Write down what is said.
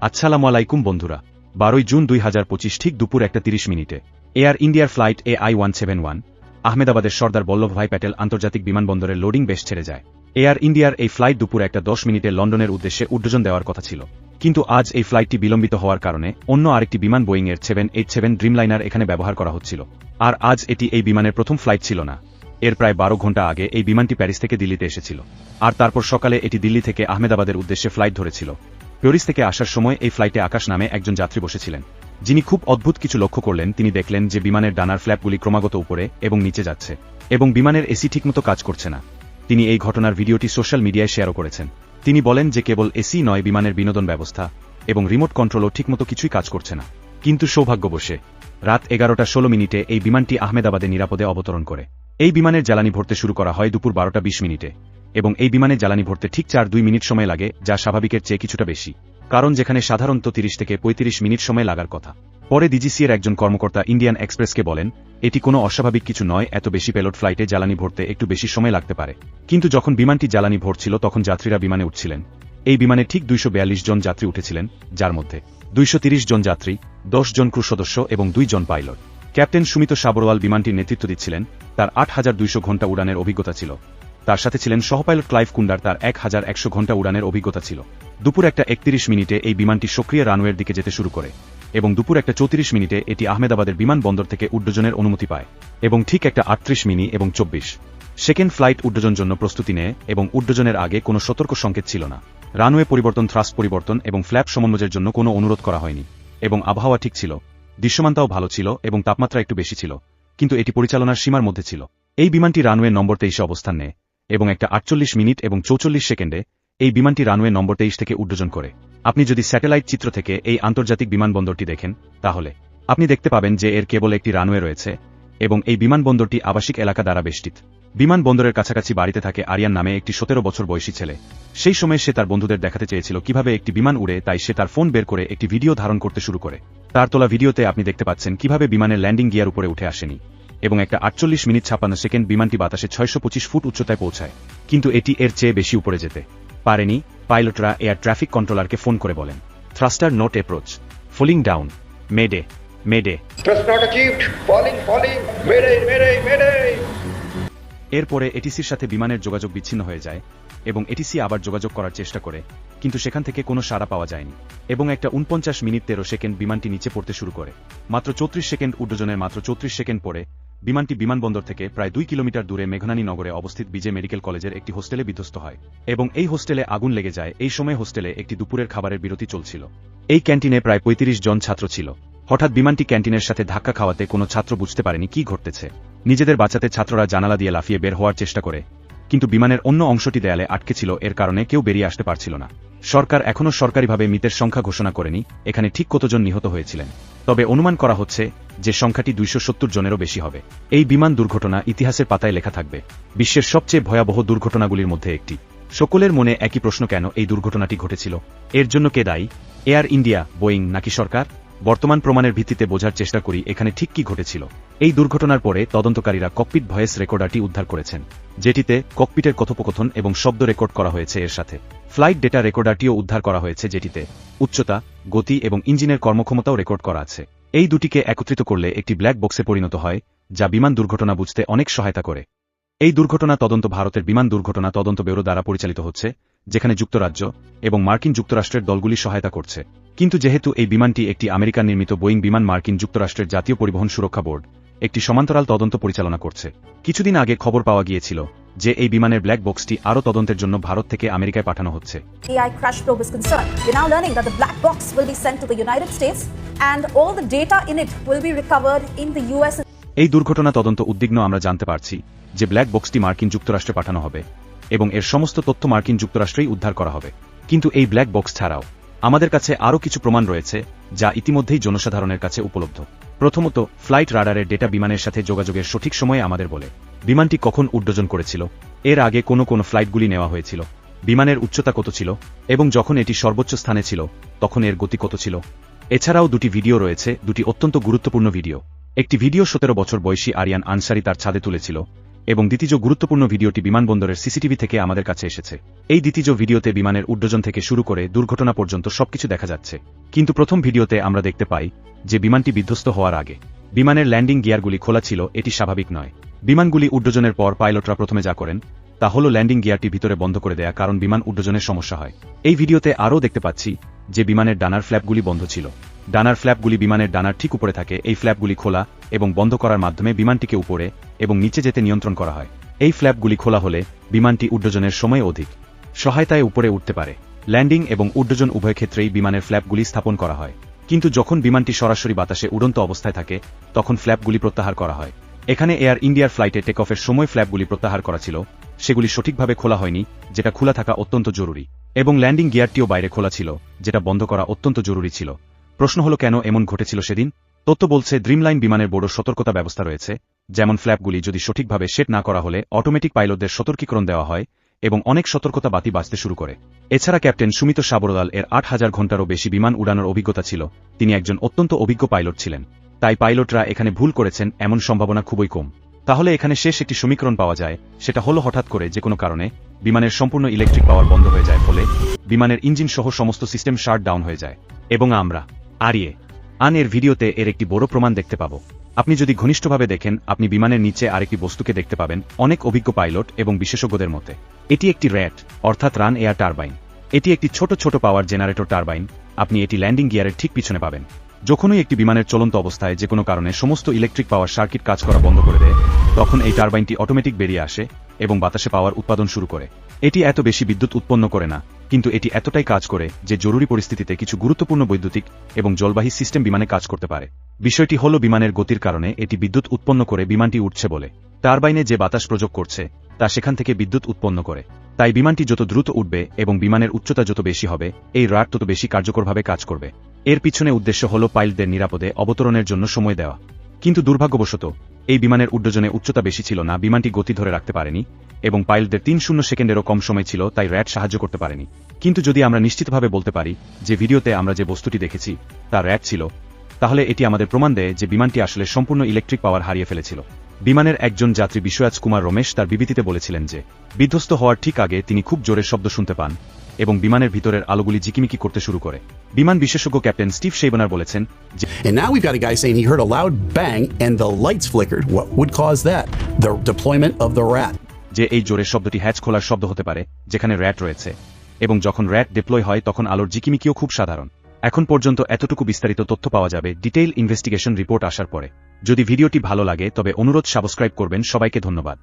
আসসালামু আলাইকুম বন্ধুরা। বারোই জুন দুই হাজার পঁচিশ ঠিক দুপুর একটা তিরিশ মিনিটে। এয়ার ইন্ডিয়ার flight A I one seven one, আহমেদাবাদের Sardar Vallabhbhai Patel আন্তর্জাতিক বিমানবন্দরের লোডিং বেশ ছেড়ে যায়। এয়ার ইন্ডিয়ার এই ফ্লাইট দুপুর একটা দশ মিনিটে লন্ডনের উদ্দেশ্যে উড্ডোজন দেওয়ার কথা ছিল। কিন্তু আজ এই ফ্লাইটটি বিলম্বিত হওয়ার কারণে অন্য আরেকটি বিমান বোয়িং এর সেভেন এইট সেভেন ড্রিমলাইনার এখানে ব্যবহার করা হচ্ছিল। আর আজ এটি এই বিমানের প্রথম ফ্লাইট ছিল না। এর প্রায় বারো ঘণ্টা আগে এই বিমানটি প্যারিস থেকে দিল্লিতে এসেছিল। আর তারপর সকালে এটি দিল্লি থেকে আহমেদাবাদের উদ্দেশ্যে ফ্লাইট ধরেছিল। প্যারিস থেকে আসার সময় এই ফ্লাইটে আকাশ নামে একজন যাত্রী বসেছিলেন। যিনি খুব অদ্ভুত কিছু লক্ষ্য করলেন, তিনি দেখলেন যে বিমানের ডানার ফ্ল্যাপগুলি ক্রমাগত উপরে এবং নিচে যাচ্ছে এবং বিমানের এসি ঠিকমতো কাজ করছে না। তিনি এই ঘটনার ভিডিওটি সোশ্যাল মিডিয়ায় শেয়ারও করেছেন। তিনি বলেন যে কেবল এসি নয়, বিমানের বিনোদন ব্যবস্থা এবং রিমোট কন্ট্রোলও ঠিকমতো কিছুই কাজ করছে না। কিন্তু সৌভাগ্যবশে, রাত এগারোটা ষোলো মিনিটে এই বিমানটি আহমেদাবাদে নিরাপদে অবতরণ করে। এই বিমানের জ্বালানি ভরতে শুরু করা হয় দুপুর বারোটা বিশ মিনিটে। এবং এই বিমানে জ্বালানি ভরতে ঠিক চার দুই মিনিট সময় লাগে, যা স্বাভাবিকের চেয়ে কিছুটা বেশি। কারণ যেখানে সাধারণত তিরিশ থেকে পঁয়ত্রিশ মিনিট সময় লাগার কথা। পরে ডিজিসিএর একজন কর্মকর্তা ইন্ডিয়ান এক্সপ্রেসকে বলেন, এটি কোনো অস্বাভাবিক কিছু নয়, এত বেশি পেলোড ফ্লাইটে জ্বালানি ভরতে একটু বেশি সময় লাগতে পারে। কিন্তু যখন বিমানটি জ্বালানি ভরছিল, তখন যাত্রীরা বিমানে উঠছিলেন। এই বিমানে ঠিক দুইশো বিয়াল্লিশ জন যাত্রী উঠেছিলেন, যার মধ্যে দুইশো জন যাত্রী, দশ জন ক্রু সদস্য এবং দুই জন পাইলট। ক্যাপ্টেন সুমিত সাবরওয়াল বিমানটির নেতৃত্ব দিচ্ছিলেন, তার আট ঘণ্টা উড়ানের অভিজ্ঞতা ছিল। তার সাথে ছিলেন সহপাইলট ক্লাইভ কুন্ডার, তার এক হাজার একশো ঘণ্টা উড়ানের অভিজ্ঞতা ছিল। দুপুর একটা একত্রিশ মিনিটে এই বিমানটি সক্রিয় রানওয়ের দিকে যেতে শুরু করে এবং দুপুর একটা চৌত্রিশ মিনিটে এটি আহমেদাবাদের বিমানবন্দর থেকে উড্ডোজনের অনুমতি পায় এবং ঠিক একটা আটত্রিশ মিনি এবং চব্বিশ সেকেন্ড ফ্লাইট উড্ডোজন জন্য প্রস্তুতি নেয় এবং উড্ডোজনের আগে কোনো সতর্ক সংকেত ছিল না। রানওয়ে পরিবর্তন থ্রাস পরিবর্তন এবং ফ্ল্যাপ সমন্বয়ের জন্য কোনো অনুরোধ করা হয়নি এবং আবহাওয়া ঠিক ছিল। দৃশ্যমানতাও ভালো ছিল এবং তাপমাত্রা একটু বেশি ছিল, কিন্তু এটি পরিচালনার সীমার মধ্যে ছিল। এই বিমানটি রানওয়ে নম্বর তেইশে অবস্থান নেয়। এবং একটা আটচল্লিশ মিনিট এবং চৌচল্লিশ সেকেন্ডে এই বিমানটি রানওয়ে নম্বর তেইশ থেকে উড্ডোজন করে। আপনি যদি স্যাটেলাইট চিত্র থেকে এই আন্তর্জাতিক বিমানবন্দরটি দেখেন, তাহলে আপনি দেখতে পাবেন যে এর কেবল একটি রানওয়ে রয়েছে এবং এই বিমানবন্দরটি আবাসিক এলাকা দ্বারা বেষ্টিত। বিমানবন্দরের কাছাকাছি বাড়িতে থাকে আরিয়ান নামে একটি সতেরো বছর বয়সী ছেলে। সেই সময় সে তার বন্ধুদের দেখাতে চেয়েছিল কীভাবে একটি বিমান উড়ে, তাই সে তার ফোন বের করে একটি ভিডিও ধারণ করতে শুরু করে। তার তোলা ভিডিওতে আপনি দেখতে পাচ্ছেন কীভাবে বিমানের ল্যান্ডিং গিয়ার উপরে উঠে আসেনি। এবং একটা আটচল্লিশ মিনিট ছাপান্ন সেকেন্ড বিমানটি বাতাসে ছয়শো পঁচিশ ফুট উচ্চতায় পৌঁছায়। কিন্তু এটি এর চেয়ে বেশি উপরে যেতে পারেনি পাইলটরা এয়ার ট্রাফিক কন্ট্রোলারকে ফোন করে বলেন। Thruster not approach falling down mayday mayday. এরপরে এটিসির সাথে বিমানের যোগাযোগ বিচ্ছিন্ন হয়ে যায় এবং এটিসি আবার যোগাযোগ করার চেষ্টা করে কিন্তু সেখান থেকে কোনো সাড়া পাওয়া যায়নি এবং একটা উনপঞ্চাশ মিনিট তেরো সেকেন্ড বিমানটি নিচে পড়তে শুরু করে। মাত্র চৌত্রিশ সেকেন্ড উড্ডোজনের মাত্র চৌত্রিশ সেকেন্ড পরে বিমানটি বিমানবন্দর থেকে প্রায় দুই কিলোমিটার দূরে মেঘনানী নগরে অবস্থিত বিজে মেডিকেল কলেজের একটি হোস্টেলে বিধ্বস্ত হয় এবং এই হোস্টেলে আগুন লেগে যায়। এই সময় হোস্টেলে একটি দুপুরের খাবারের বিরতি চলছিল। এই ক্যান্টিনে প্রায় পঁয়ত্রিশ জন ছাত্র ছিল। হঠাৎ বিমানটি ক্যান্টিনের সাথে ধাক্কা খাওয়াতে কোনো ছাত্র বুঝতে পারেনি কি ঘটতেছে। নিজেদের বাঁচাতে ছাত্ররা জানালা দিয়ে লাফিয়ে বের হওয়ার চেষ্টা করে, কিন্তু বিমানের অন্য অংশটি দেয়ালে আটকে ছিল, এর কারণে কেউ বেরিয়ে আসতে পারছিল না। সরকার এখনও সরকারিভাবে মৃতের সংখ্যা ঘোষণা করেনি, এখানে ঠিক কতজন নিহত হয়েছিলেন। তবে অনুমান করা হচ্ছে যে সংখ্যাটি দুইশো সত্তর জনেরও বেশি হবে। এই বিমান দুর্ঘটনা ইতিহাসের পাতায় লেখা থাকবে, বিশ্বের সবচেয়ে ভয়াবহ দুর্ঘটনাগুলির মধ্যে একটি। সকলের মনে একই প্রশ্ন, কেন এই দুর্ঘটনাটি ঘটেছিল? এর জন্য কে দায়ী? এয়ার ইন্ডিয়া, বোয়িং নাকি সরকার? বর্তমান প্রমাণের ভিত্তিতে বোঝার চেষ্টা করি এখানে ঠিক কি ঘটেছিল। এই দুর্ঘটনার পরে তদন্তকারীরা ককপিট ভয়েস রেকর্ডারটি উদ্ধার করেছেন, যেটিতে ককপিটের কথোপকথন এবং শব্দ রেকর্ড করা হয়েছে এর সাথে। ফ্লাইট ডেটা রেকর্ডারটিও উদ্ধার করা হয়েছে যেটিতে উচ্চতা, গতি এবং ইঞ্জিনের কর্মক্ষমতাও রেকর্ড করা আছে। এই দুটিকে একত্রিত করলে একটি ব্ল্যাক বক্সে পরিণত হয়, যা বিমান দুর্ঘটনা বুঝতে অনেক সহায়তা করে। এই দুর্ঘটনা তদন্ত ভারতের বিমান দুর্ঘটনা তদন্ত ব্যুরো দ্বারা পরিচালিত হচ্ছে, যেখানে যুক্তরাজ্য এবং মার্কিন যুক্তরাষ্ট্রের দলগুলি সহায়তা করছে। কিন্তু যেহেতু এই বিমানটি একটি আমেরিকান নির্মিত বোয়িং বিমান মার্কিন যুক্তরাষ্ট্রের জাতীয় পরিবহন সুরক্ষা বোর্ড, একটি সমান্তরাল তদন্ত পরিচালনা করছে। কিছুদিন আগে খবর পাওয়া গিয়েছিল যে এই বিমানের ব্ল্যাক বক্সটি আরও তদন্তের জন্য ভারত থেকে আমেরিকায় পাঠানো হচ্ছে AI crash probe is concerned. We're now learning that the black box will be sent to the United States and all the data in it will be recovered in the US. এই দুর্ঘটনা তদন্ত উদ্বিগ্ন আমরা জানতে পারছি যে black বক্সটি মার্কিন যুক্তরাষ্ট্রে পাঠানো হবে এবং এর সমস্ত তথ্য মার্কিন যুক্তরাষ্ট্রেই উদ্ধার করা হবে কিন্তু এই ব্ল্যাক বক্স ছাড়াও আমাদের কাছে আরও কিছু প্রমাণ রয়েছে, যা ইতিমধ্যেই জনসাধারণের কাছে উপলব্ধ। প্রথমত, ফ্লাইট রাডারের ডেটা বিমানের সাথে যোগাযোগের সঠিক সময়ে আমাদের বলে, বিমানটি কখন উড্ডোজন করেছিল, এর আগে কোনো কোনো ফ্লাইটগুলি নেওয়া হয়েছিল, বিমানের উচ্চতা কত ছিল, এবং যখন এটি সর্বোচ্চ স্থানে ছিল, তখন এর গতি কত ছিল। এছাড়াও দুটি ভিডিও রয়েছে, দুটি অত্যন্ত গুরুত্বপূর্ণ ভিডিও। একটি ভিডিও সতেরো বছর বয়সী আরিয়ান আনসারি তার ছাদে তুলেছিল এবং দ্বিতীয় গুরুত্বপূর্ণ ভিডিওটি বিমানবন্দরের সিসিটিভি থেকে আমাদের কাছে এসেছে। এই দ্বিতীয় ভিডিওতে বিমানের উড্ডয়ন থেকে শুরু করে দুর্ঘটনা পর্যন্ত সবকিছু দেখা যাচ্ছে। কিন্তু প্রথম ভিডিওতে আমরা দেখতে পাই যে বিমানটি বিধ্বস্ত হওয়ার আগে বিমানের ল্যান্ডিং গিয়ারগুলি খোলা ছিল, এটি স্বাভাবিক নয়। বিমানগুলি উড্ডয়নের পর পাইলটরা প্রথমে যা করেন, তা হল ল্যান্ডিং গিয়ারটি ভিতরে বন্ধ করে দেয়া কারণ বিমান উড্ডয়নের সমস্যা হয়। এই ভিডিওতে আরও দেখতে পাচ্ছি যে বিমানের ডানার ফ্ল্যাপগুলি বন্ধ ছিল। ডানার ফ্ল্যাপগুলি বিমানের ডানার ঠিক উপরে থাকে, এই ফ্ল্যাপগুলি খোলা এবং বন্ধ করার মাধ্যমে বিমানটিকে উপরে এবং নিচে যেতে নিয়ন্ত্রণ করা হয়। এই ফ্ল্যাপগুলি খোলা হলে বিমানটি উড্ডয়নের সময় অধিক সহায়তায় উপরে উঠতে পারে। ল্যান্ডিং এবং উড্ডয়ন উভয় ক্ষেত্রেই বিমানের ফ্ল্যাপগুলি স্থাপন করা হয়। কিন্তু যখন বিমানটি সরাসরি বাতাসে উড়ন্ত অবস্থায় থাকে, তখন ফ্ল্যাপগুলি প্রত্যাহার করা হয়। এখানে এয়ার ইন্ডিয়ার ফ্লাইটে টেক অফের সময় ফ্ল্যাপগুলি প্রত্যাহার করা ছিল। সেগুলি সঠিকভাবে খোলা হয়নি, যেটা খোলা থাকা অত্যন্ত জরুরি। এবং ল্যান্ডিং গিয়ারটিও বাইরে খোলা ছিল, যেটা বন্ধ করা অত্যন্ত জরুরি ছিল। প্রশ্ন হলো কেন এমন ঘটেছিল সেদিন? তথ্য বলছে ড্রিমলাইন বিমানের বড় সতর্কতা ব্যবস্থা রয়েছে, যেমন ফ্ল্যাপগুলি যদি সঠিকভাবে সেট না করা হলে অটোমেটিক পাইলটদের সতর্কীকরণ দেওয়া হয় এবং অনেক সতর্কতা বাতি বাঁচতে শুরু করে। এছাড়া ক্যাপ্টেন সুমিত সাবরদাল এর আট হাজার ঘন্টারও বেশি বিমান উড়ানোর অভিজ্ঞতা ছিল। তিনি একজন অত্যন্ত অভিজ্ঞ পাইলট ছিলেন। তাই পাইলটরা এখানে ভুল করেছেন, এমন সম্ভাবনা খুবই কম। তাহলে এখানে শেষ একটি সমীকরণ পাওয়া যায়, সেটা হলো হঠাৎ করে যে কোনো কারণে বিমানের সম্পূর্ণ ইলেকট্রিক পাওয়ার বন্ধ হয়ে যায়, ফলে বিমানের ইঞ্জিন সহ সমস্ত সিস্টেম শার্ট ডাউন হয়ে যায়। এবং আমরা আরিয়ে আন এর ভিডিওতে এর একটি বড় প্রমাণ দেখতে পাব। আপনি যদি ঘনিষ্ঠভাবে দেখেন, আপনি বিমানের নিচে আরেকটি বস্তুকে দেখতে পাবেন, অনেক অভিজ্ঞ পাইলট এবং বিশেষজ্ঞদের মতে। এটি একটি র্যাট, অর্থাৎ রান এয়ার টারবাইন। এটি একটি ছোট ছোট পাওয়ার জেনারেটর টারবাইন। আপনি এটি ল্যান্ডিং গিয়ারের ঠিক পিছনে পাবেন। যখনই একটি বিমানের চলন্ত অবস্থায় যে কোনো কারণে সমস্ত ইলেকট্রিক পাওয়ার সার্কিট কাজ করা বন্ধ করে দেয়, তখন এই টারবাইনটি অটোমেটিক বেরিয়ে আসে এবং বাতাসে পাওয়ার উৎপাদন শুরু করে। এটি এত বেশি বিদ্যুৎ উৎপন্ন করে না। কিন্তু এটি এতটাই কাজ করে যে জরুরি পরিস্থিতিতে কিছু গুরুত্বপূর্ণ বৈদ্যুতিক এবং জলবাহী সিস্টেম বিমানে কাজ করতে পারে। বিষয়টি হল বিমানের গতির কারণে এটি বিদ্যুৎ উৎপন্ন করে বিমানটি উঠছে বলে। টারবাইনে যে বাতাস প্রযোগ করছে, তা সেখান থেকে বিদ্যুৎ উৎপন্ন করে। তাই বিমানটি যত দ্রুত উঠবে এবং বিমানের উচ্চতা যত বেশি হবে, এই রাড তত বেশি কার্যকরভাবে কাজ করবে। এর পিছনে উদ্দেশ্য হল পাইলটদের নিরাপদে অবতরণের জন্য সময় দেওয়া। কিন্তু দুর্ভাগ্যবশত এই বিমানের উড্ডয়নে উচ্চতা বেশি ছিল না, বিমানটি গতি ধরে রাখতে পারেনি, এবং পাইলটদের তিন শূন্য সেকেন্ডেরও কম সময় ছিল, তাই র্যাট সাহায্য করতে পারেনি। কিন্তু যদি আমরা নিশ্চিতভাবে বলতে পারি যে ভিডিওতে আমরা যে বস্তুটি দেখেছি, তা র্যাট ছিল, তাহলে এটি আমাদের প্রমাণ দেয় যে বিমানটি আসলে সম্পূর্ণ ইলেকট্রিক পাওয়ার হারিয়ে ফেলেছিল। বিমানের একজন যাত্রী বিশ্বরাজ কুমার রমেশ তার বিবৃতিতে বলেছিলেন যে, বিধ্বস্ত হওয়ার ঠিক আগে তিনি খুব জোরে শব্দ শুনতে পান। এবং বিমানের ভিতরের আলোগুলি জিকিমিকি করতে শুরু করে বিমান বিশেষজ্ঞ ক্যাপ্টেন স্টিভ শেবনার বলেছেন And now we've got a guy saying he heard a loud bang and the lights flickered. What would cause that? The deployment of the rat. যে এই জোরের শব্দটি হ্যাচ খোলার শব্দ হতে পারে যেখানে র্যাট রয়েছে এবং যখন র্যাট ডিপ্লয় হয় তখন আলোর জিকিমিকিও খুব সাধারণ এখন পর্যন্ত এতটুকু বিস্তারিত তথ্য পাওয়া যাবে ডিটেইল ইনভেস্টিগেশন রিপোর্ট আসার পরে যদি ভিডিওটি ভালো লাগে তবে অনুরোধ সাবস্ক্রাইব করবেন সবাইকে ধন্যবাদ